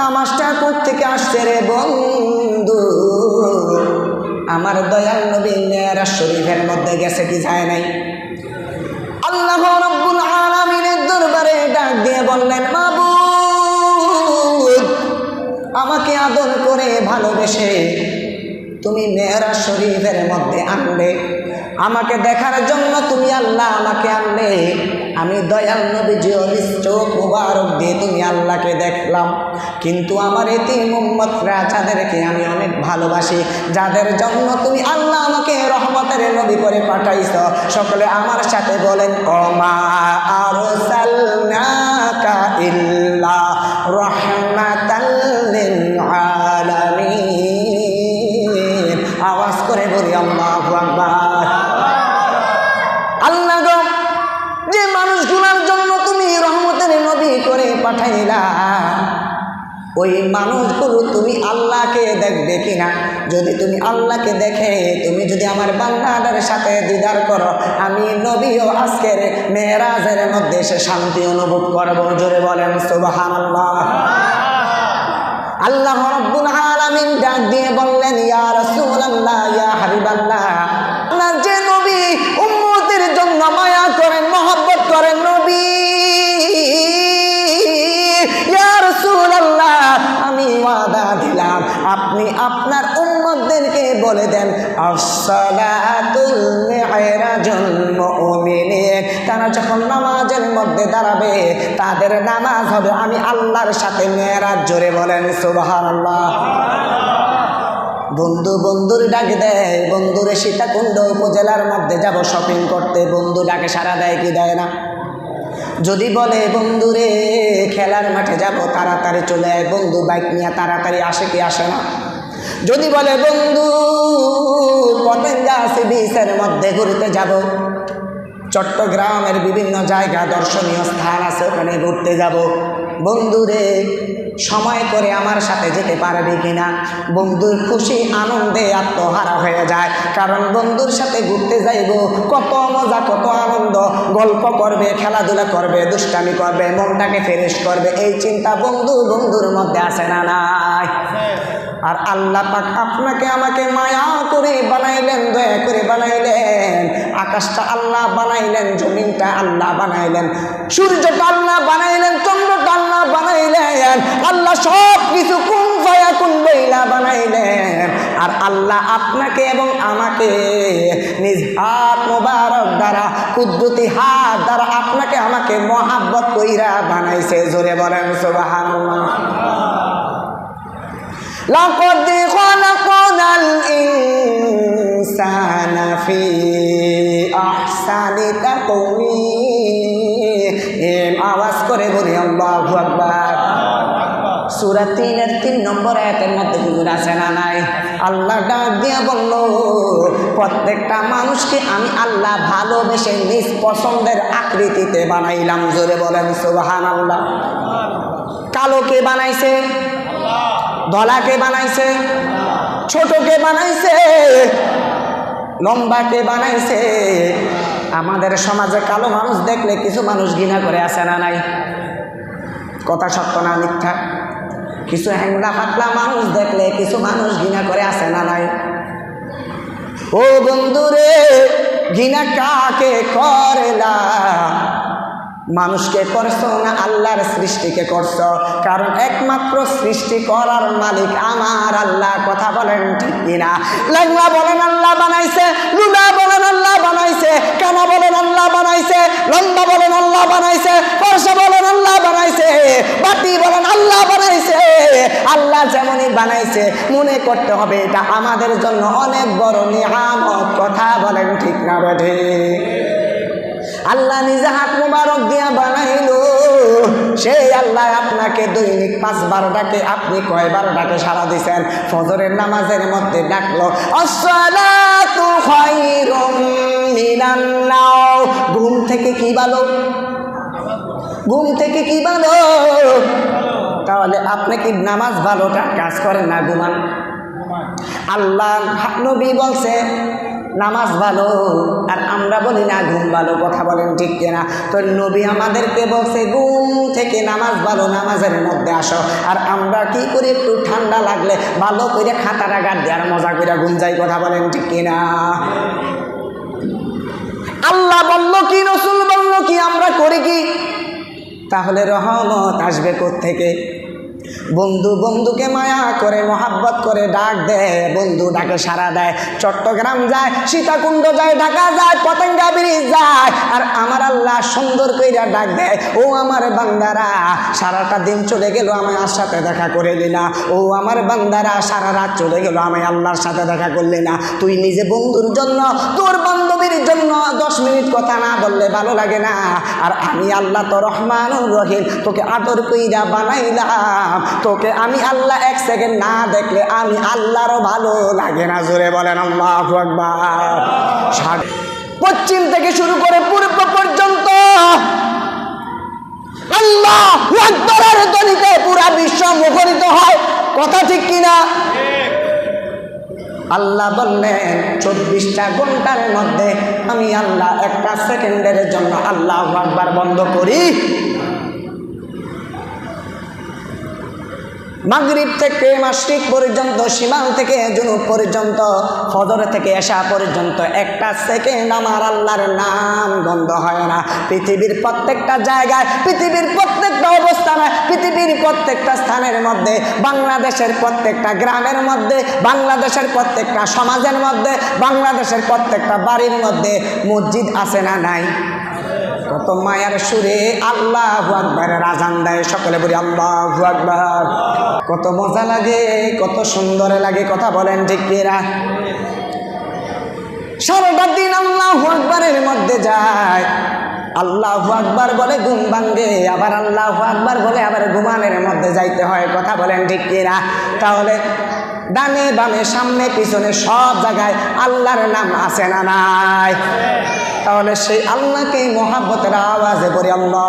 তামাশটা থেকে আসছে রে বন্ধু? আমার দয়াল নবী মেয়েরা শরীফের মধ্যে গেছে কি যায় নাই? আল্লাহ রব্বুল আলামিনের দরবারে ডাক দিয়ে বললেন, মাবুদ, আমাকে আদর করে ভালোবেসে তুমি মেয়েরা শরীফের মধ্যে আনলে। আমাকে দেখার জন্য তুমি আল্লাহ আমাকে আনলে। আমি দয়াল দিয়ে তুমি আল্লাহকে দেখলাম। কিন্তু আমার এতে মোহাম্মদরা যাদেরকে আমি অনেক ভালোবাসি, যাদের জন্য তুমি আল্লাহ আমাকে রহমতের নদী করে পাঠাইছ, সকলে আমার সাথে বলেন অমা পাঠাইলা ওই মানুষগুলো তুমি আল্লাহকে দেখবে কিনা? যদি তুমি আল্লাহকে দেখে, তুমি যদি আমার বান্দাদের সাথে দিদার করো, আমি নবীও আজকের মেয়েরাজের মধ্যে সে শান্তি অনুভব করব। জোরে বলেন সুবাহান আল্লাহ রব্বুল আলামিন ডাক দিয়ে বললেন, ইয়া রাসূলুল্লাহ, ইয়া হাবিবাল্লাহ। বলে দেন তারা যখন নামাজের মধ্যে দাঁড়াবে, তাদের নামাজ হবে, আমি আল্লাহর সাথে মেয়েরাজ জোরে বলেন, সুবহানাল্লাহ। বন্ধু বন্ধুর ডাক দেয়, বন্ধুরে সীতাকুণ্ড উপজেলার মধ্যে যাব শপিং করতে, বন্ধু ডাকে সারা দেয় কি দেয় না? যদি বলে, বন্ধুরে, খেলার মাঠে যাব, তাড়াতাড়ি চলে আয়। বন্ধু বাইক নিয়ে তাড়াতাড়ি আসে কি আসে না? যদি বলে, বন্ধু পতেঙ্গা আছে বিচের মধ্যে ঘুরতে যাব। চট্টগ্রামের বিভিন্ন জায়গা দর্শনীয় স্থান আছে, ওখানে ঘুরতে যাব। বন্ধুরে সময় করে আমার সাথে যেতে পারবি কিনা? বন্ধুর খুশি আনন্দে আত্মহারা হয়ে যায়। কারণ বন্ধুর সাথে ঘুরতে যাইব, কত মজা, কত আনন্দ। গল্প করবে, খেলাধুলা করবে, দুষ্টামি করবে, মনটাকে ফ্রেশ করবে। এই চিন্তা বন্ধু বন্ধুর মধ্যে আসে না নাই। আর আল্লাহ পাক আপনাকে আমাকে মায়া করে বানাইলেন, দয়া করে বানাইলেন। আকাশটা আল্লাহ বানাইলেন, জমিনটা আল্লাহ বানাইলেন। সূর্যটা আল্লাহ আল্লাহ আপনাকে এবং আমাকে নিজ হাত মোবারক দ্বারা কুদ্রতি হাত দ্বারা আপনাকে আমাকে মহাব্বত কইরা বানাইছে জোরে বলেন সুবহানাল্লাহ لقد خلقنا الإنسان في أحسن تقويم আওয়াজ করে বলি আল্লাহু আকবার সূরা তিনের তিন নম্বর আয়াতের মধ্যে হুজুর আছে না নাই? আল্লাহ ডাক দিয়া বলল, প্রত্যেকটা মানুষকে আমি আল্লাহ ভালোবেসে নিজ পছন্দের আকৃতিতে বানাইলাম। জোরে বলেন, সুবহানাল্লাহ। কালোকে বানাইছে, ধলাকে বানাইছে, ছোটকে বানাইছে, লম্বাকে বানাইছে। আমাদের সমাজে কালো মানুষ দেখলে কিছু মানুষ ঘৃণা করে আসে না নাই? কথা সত্য না মিথ্যা? কিছু হ্যাংলা পাতলা মানুষ দেখলে কিছু মানুষ ঘৃণা করে আসে না নাই? ও বন্ধুরে, ঘৃণা কাকে করেলা মানুষকে করছ না আল্লাহর সৃষ্টিকে করছ? কারণ একমাত্র সৃষ্টি করার মালিক আমার আল্লাহ, কথা বলেন ঠিক কিনা? লেগলা বলেন আল্লাহ বানাইছে লুলা বলেন আল্লাহ বানাইছে, কানা বলেন আল্লাহ বানাইছে, লম্বা বলেন, আল্লাহ বানাইছে পয়সা বলেন, আল্লাহ বানাইছে বাতি বলেন, আল্লাহ বানাইছে। আল্লাহ যেমনই বানাইছে, মনে করতে হবে এটা আমাদের জন্য অনেক বড় নিয়ামত। কথা বলেন ঠিক না বেঠে আল্লাহ নিজে হাত মুবারক দিয়া বানাইলো। সেই আল্লাহ আপনাকে দৈনিক পাঁচবার ডাকে, আপনি কয়বার ডাকে সারা দিছেন? ফজরের নামাজের মধ্যে ডাকলো ঘুম থেকে কি ভালো? ঘুম থেকে কি ভালো? তাহলে আপনি কি নামাজ ভালোটা কাজ করেন না ঘুমান? আল্লাহ নবী বলছে নামাজ ভালো, আর আমরা বলি না ঘুম ভালো, কথা বলেন ঠিক কিনা। তো নবী আমাদেরকে বলছে, ঘুম থেকে নামাজ ভালো, নামাজের মধ্যে আসো। আর আমরা কি করি, একটু ঠান্ডা লাগলে ভালো করে খাতাটা গাট দেওয়ার মজা করে ঘুম যাই, কথা বলেন ঠিক কিনা। আল্লাহ বলল কি, রসুল বলল কি, আমরা করি কি? তাহলে রহমত আসবে থেকে বন্ধু বন্ধুকে মায়া করে, মহাব্বত করে ডাক দেয় বন্ধু ডাকে সারা দেয়। চট্টগ্রাম যায়, সীতাকুণ্ড যায়, ঢাকা যায়, পতেঙ্গা ব্রিজ যায়। আর আমার আল্লাহ সুন্দর কইরা ডাক দেয় ও আমার বান্দারা, সারাটা দিন চলে গেল আমি আর সাথে দেখা করে না। ও আমার বান্দারা, সারা রাত চলে গেল আমি আল্লাহর সাথে দেখা করলি না। তুই নিজে বন্ধুর জন্য তোর বান্ধবীর জন্য দশ মিনিট কথা না বললে ভালো লাগে না। আর আমি আল্লাহ তো রহমান রহিম, তোকে আদর কইরা বানাইলাম। তোকে আমি আল্লাহ এক সেকেন্ড না দেখলে আমি আল্লাহরও ভালো লাগে না, জোরে বলেন আল্লাহ পশ্চিম থেকে শুরু করে পূর্ব পর্যন্ত আল্লাহ পুরা বিশ্ব মুখরিত হয়। কথা ঠিক কিনা? আল্লাহ বললেন চব্বিশটা ঘণ্টার মধ্যে আমি আল্লাহ একটা সেকেন্ডের জন্য আল্লাহ আকবার বন্ধ করি। মাগরিব থেকে মাসিক পর্যন্ত সীমাল থেকে জুনুব পর্যন্ত, ফজর থেকে এসা পর্যন্ত একটা সেকেন্ড আমার আল্লাহর নাম বন্ধ হয় না। পৃথিবীর প্রত্যেকটা জায়গায়, পৃথিবীর প্রত্যেকটা অবস্থানে, পৃথিবীর প্রত্যেকটা স্থানের মধ্যে, বাংলাদেশের প্রত্যেকটা গ্রামের মধ্যে, বাংলাদেশের প্রত্যেকটা সমাজের মধ্যে, বাংলাদেশের প্রত্যেকটা বাড়ির মধ্যে মসজিদ আছে না নাই? কত মায়ার সুরে আল্লাহ আকবরের আজান দেয়, সকলে বলি আল্লাহ আকবর। কত মজা লাগে, কত সুন্দর লাগে, কথা বলেন ঠিক কিরা সারাটা দিন আল্লাহ আকবরের মধ্যে যায়। আল্লাহ আকবার বলে ঘুম ভাঙ্গে আবার আল্লাহ আকবার বলে আবার ঘুমানের মধ্যে যাইতে হয়, কথা বলেন ঠিক কিরা তাহলে ডানে বামে সামনে পিছনে সব জায়গায় আল্লাহর নাম আছে না নাই? তাহলে সেই আল্লাহকে মহাব্বতের আওয়াজে বলি আল্লাহ।